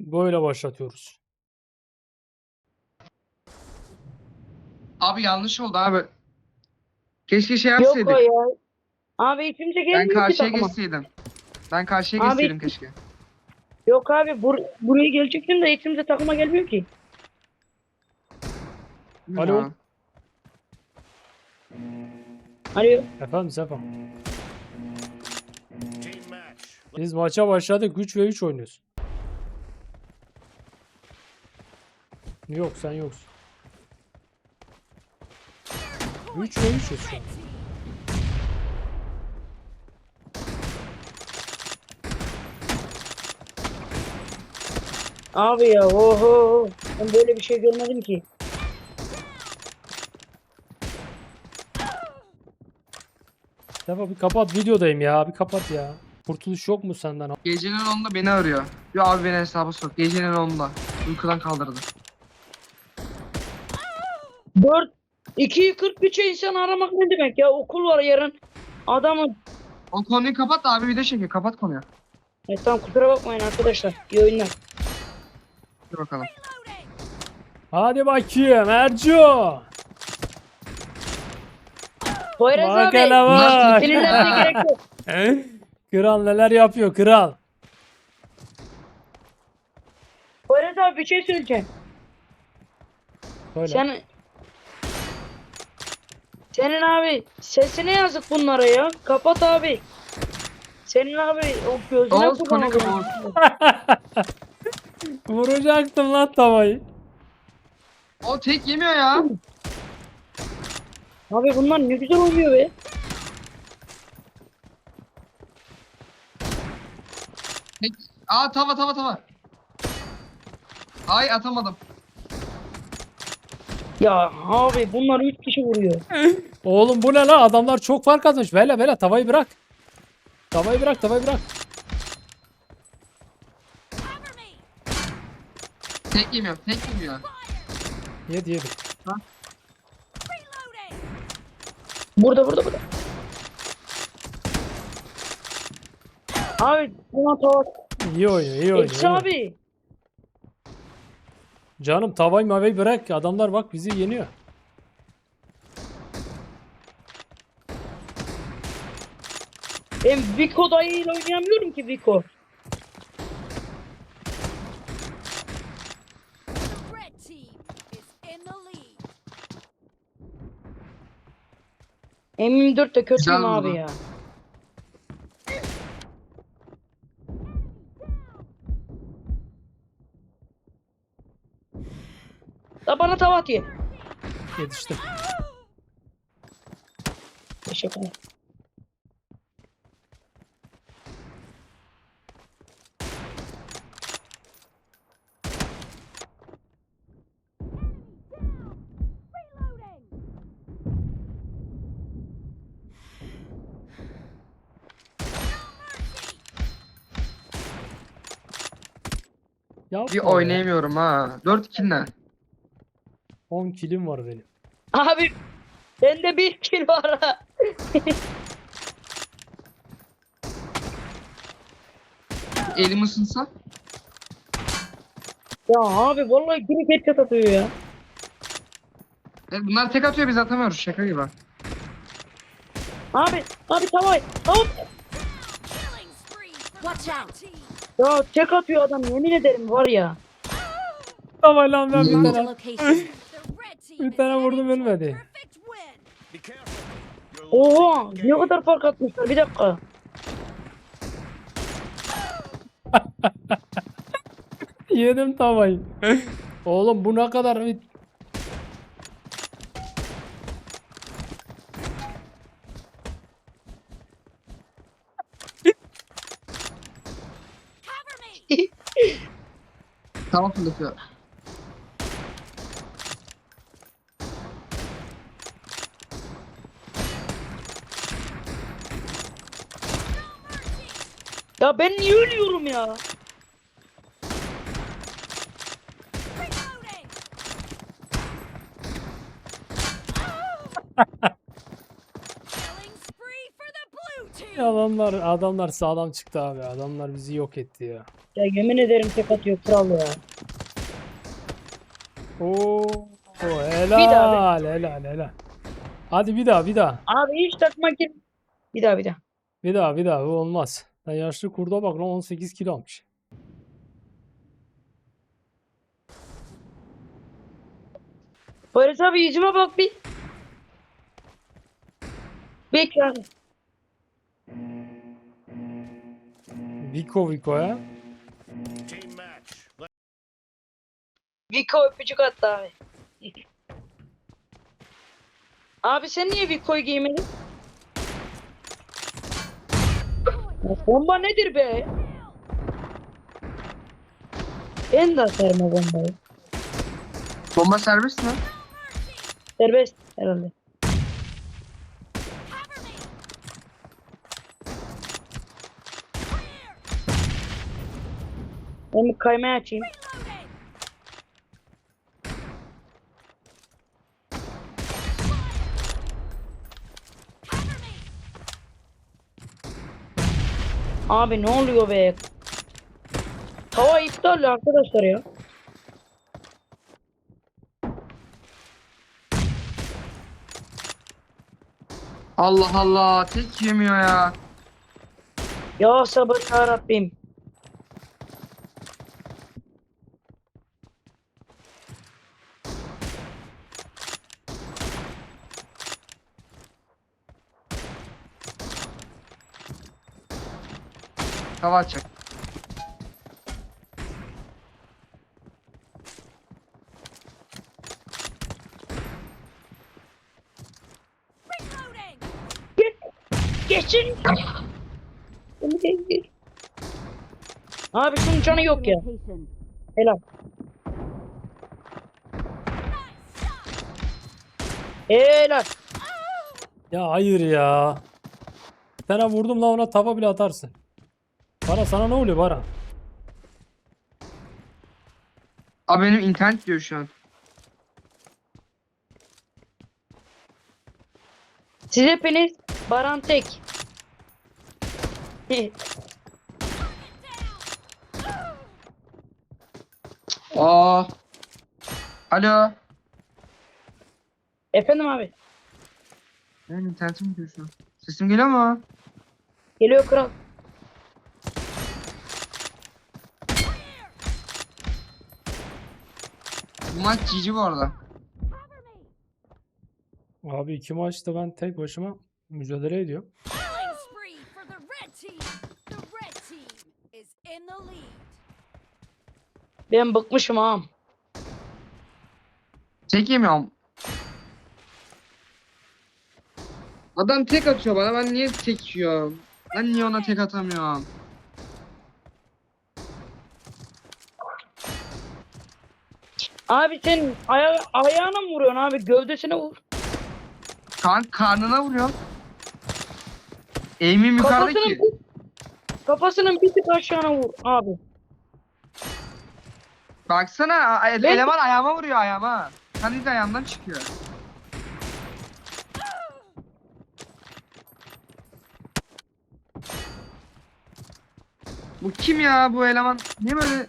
Böyle başlatıyoruz. Abi yanlış oldu abi. Keşke şey Yok yapsaydık. o ya. Abi kimse Ben gelmiyor ki karşıya takıma. geçseydim. Ben karşıya Abi- geçseydim keşke. Yok abi bur buraya gelecektim de kimse takıma gelmiyor ki. Alo. Ya. Alo. Efendim Sefa. Biz maça başladık. 3 ve 3 oynuyoruz. Yok sen yoksun. 3 ve 3'üz şu an. Abi ya oho. Ben böyle bir şey görmedim ki. Sefa bir kapat videodayım ya. Bir kapat ya. Kurtuluş yok mu senden? Gecenin 10'da beni arıyor. Yo abi beni hesaba sok. Gecenin 10'da. Uykudan kaldırdı. 4 2'yi 43'e insan aramak ne demek ya? Okul var yarın. Adamı O konuyu kapat da abi video çekiyor. Kapat konuyu. e, tamam kusura bakmayın arkadaşlar. İyi oyunlar. Dur bakalım. Hadi bakayım Erco. Poyraz Bak abi. hele bak. Sinirlenmeye gerek yok. Kral neler yapıyor kral. Poyraz abi bir şey söyleyeceğim. Söyle. Sen senin abi sesine yazık bunlara ya. Kapat abi. Senin abi o gözüne Oğuz kurban kapat. Vuracaktım lan tavayı. O tek yemiyor ya. Abi bunlar ne güzel oynuyor be. Tek... Aa tava tava tava. Ay atamadım. Ya abi bunlar 3 kişi vuruyor. Oğlum bu ne lan? Adamlar çok fark atmış. Vela vela tavayı bırak. Tavayı bırak tavayı bırak. Tek yemiyor. Tek yemiyor. Yedi yedi. Burada burada burada. Abi buna tava. İyi oynuyor iyi oynuyor. Eksi abi. Canım tavayı mavayı bırak. Adamlar bak bizi yeniyor. Ben Vico dayıyla oynayamıyorum ki Vico. The red team is in the lead. M24 de kötüyüm Güzel abi ya. Da bana tava atıyor. Yetiştim. Teşekkürler. Yapma Bir oynayamıyorum ha. 4 kill ne? 10 kilim var benim. Abi bende bir kill var ha. Elim ısınsa. Ya abi vallahi geri headshot atıyor ya. E, bunlar tek atıyor biz atamıyoruz. Şaka gibi. Abi abi tavay. Hop. Watch out. Ya tek atıyor adam yemin ederim var ya. Tavayla ben bir Marked Bir tane vurdum, ölmedi. Oha ne kadar fark atmışlar bir dakika. Yedim tavayı. Oğlum bu ne kadar bir- Cover me. Ya ben niye ölüyorum ya? Adamlar adamlar sağlam çıktı abi. Adamlar bizi yok etti ya. Ya yemin ederim tek atıyor kral ya. Oo, daha helal helal helal. Hadi bir daha bir daha. Abi hiç takma ki. Bir daha bir daha. Bir daha bir daha bu olmaz. Lan yaşlı kurda bak lan 18 kilo almış. Barış abi yüzüme bak bir. Bekle abi. Viko Viko ya. Viko öpücük attı abi. Abi sen niye Viko'yu giymedin? Ya bomba nedir be? Ben de o bombayı. Bomba serbest mi? Serbest herhalde. Ben bir kaymayı açayım. Abi ne oluyor be? Hava iptal arkadaşlar ya. Allah Allah tek yemiyor ya. Ya sabır ya Rabbim. Hava. Reloading. Geçin. Abi şunun canı yok ya. Helal. Helal. Ya hayır ya. Bir tane vurdum la ona tava bile atarsın. Bara sana ne oluyor Bara? Abi benim internet diyor şu an. Siz hepiniz Baran Tek. Aa. Alo. Efendim abi. Benim internetim diyor şu an. Sesim geliyor mu? Geliyor kral. Bu maç GG bu arada. Abi iki maçta ben tek başıma mücadele ediyorum. Ben bıkmışım ağam. Tek yemiyorum. Adam tek atıyor bana ben niye tek yiyorum? Ben niye ona tek atamıyorum? Abi sen aya ayağına mı vuruyorsun abi? Gövdesine vur. Kan karnına vuruyor. Aim'im yukarıda Kafasının ki. bir, kafasının bir tık aşağına vur abi. Baksana a- a- Ben- eleman ayağıma vuruyor ayağıma. Hani de ayağımdan çıkıyor. Bu kim ya bu eleman? Niye böyle?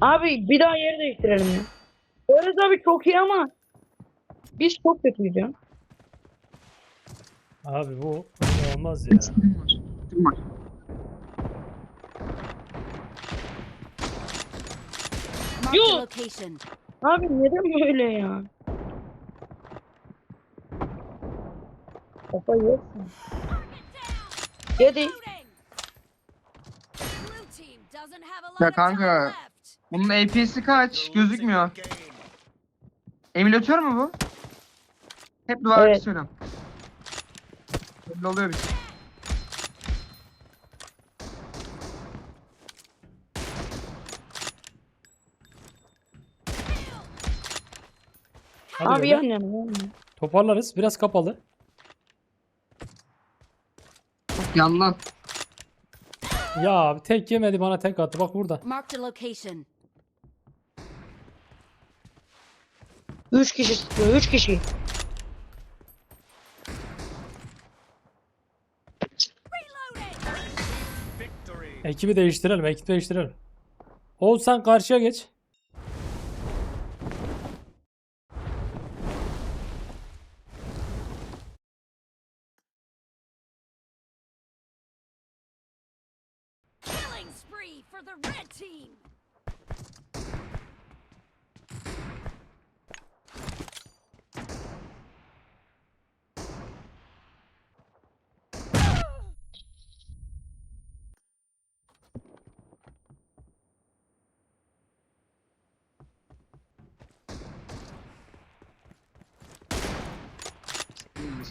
Abi bir daha yer değiştirelim ya. Öğrez abi çok iyi ama biz çok kötüyüz ya. Abi bu olmaz ya. Yo. location. Abi neden böyle ya? Kafa yoksun. Yedi. Ya kanka. Bunun APS'i kaç? Gözükmüyor. Emülatör mü bu? Hep duvar Evet. söylüyorum. Belli oluyor bir şey. Hadi Abi böyle. yan yana. yan yana. Toparlarız. Biraz kapalı. Yandan. Ya abi tek yemedi bana tek attı. Bak burada. Mark the location. Üç kişi sıkıyor. Üç kişi. Ekibi değiştirelim, ekip değiştirelim. Oğuz sen karşıya geç. Killing spree for the red team.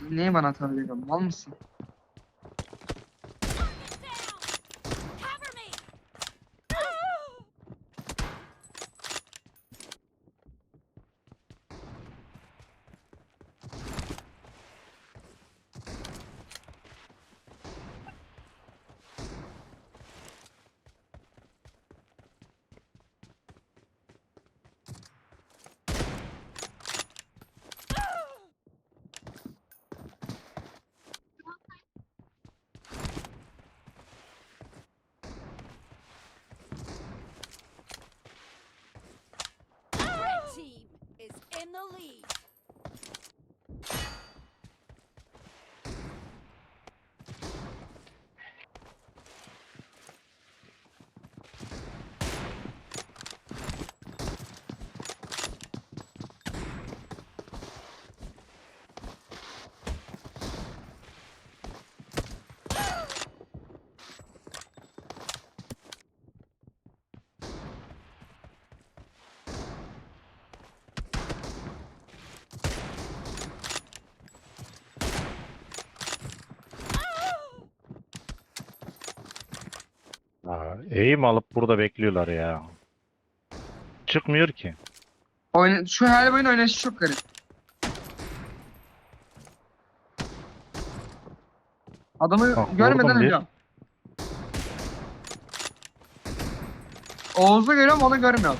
Niye bana atabiliyorsun? Mal mısın? The lead. Eğim alıp burada bekliyorlar ya. Çıkmıyor ki. Oyna şu her oyun oynayışı çok garip. Adamı Bak, görmeden vurdum bir. ölüyorum. Oğuz'u görüyorum onu görmüyorum.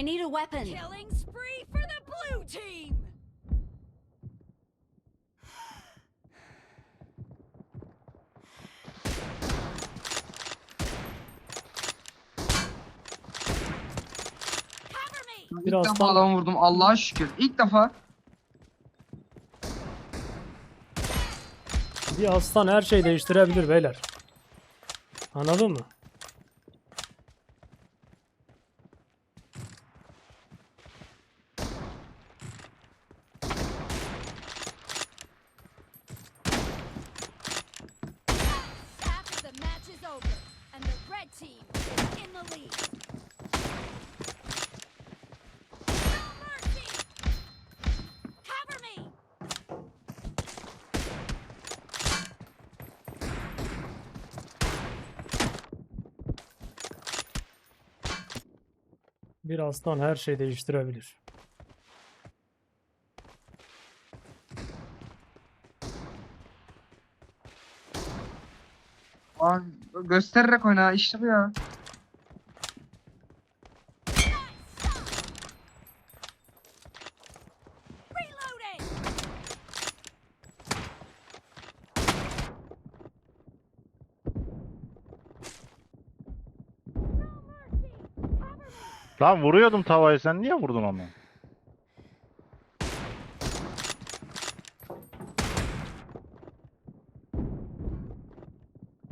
I need a weapon. Killing spree for the blue team. Me. İlk Biraz defa tam- adamı vurdum Allah'a şükür. İlk defa Bir aslan her şeyi değiştirebilir beyler. Anladın mı? Bir aslan her şeyi değiştirebilir. Aa, göstererek oyna işte bu ya. Lan vuruyordum tavayı sen niye vurdun onu?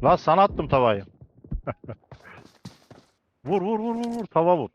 Lan sana attım tavayı. vur vur vur vur vur tava vur.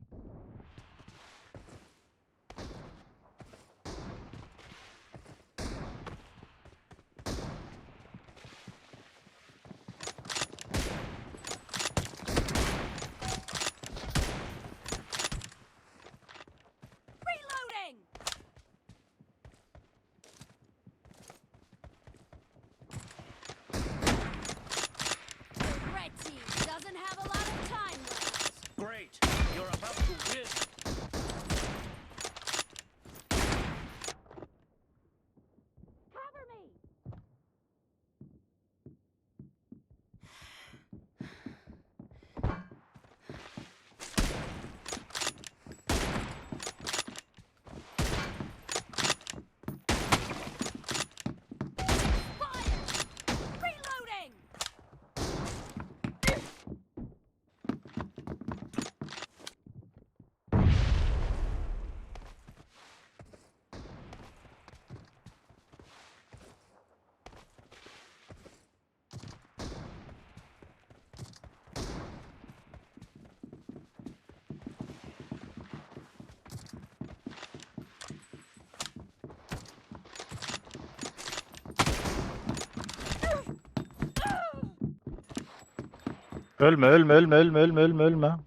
Ölme ölme ölme ölme ölme ölme ölme.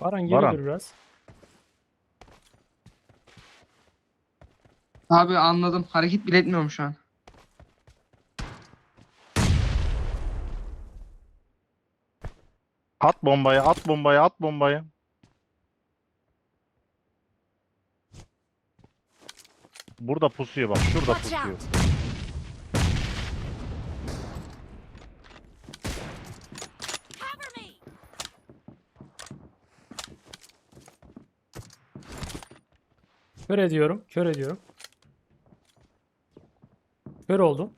Baran geri Baran. dur biraz. Abi anladım. Hareket bile etmiyorum şu an. At bombayı at bombayı at bombayı. Burada pusuyor bak şurada pusuyor. Kör ediyorum. Kör ediyorum. Kör oldum.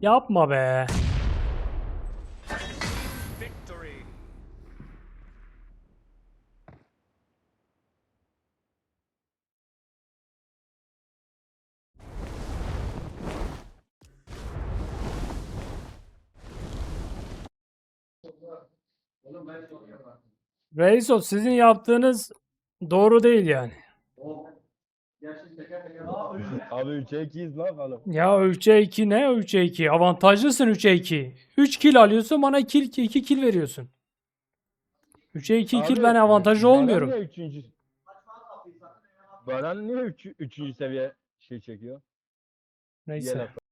Yapma be. Victory. Reiso sizin yaptığınız doğru değil yani. Abi 3'e 2'yiz ne yapalım? Ya 3'e 2 ne 3'e 2? Avantajlısın 3'e 2. 3 kill alıyorsun bana 2 kill, 2 kill veriyorsun. 3'e 2 kill ben avantajlı olmuyorum. Baran niye 3. Baran niye 3. 3. seviye şey çekiyor? Neyse. Yelek.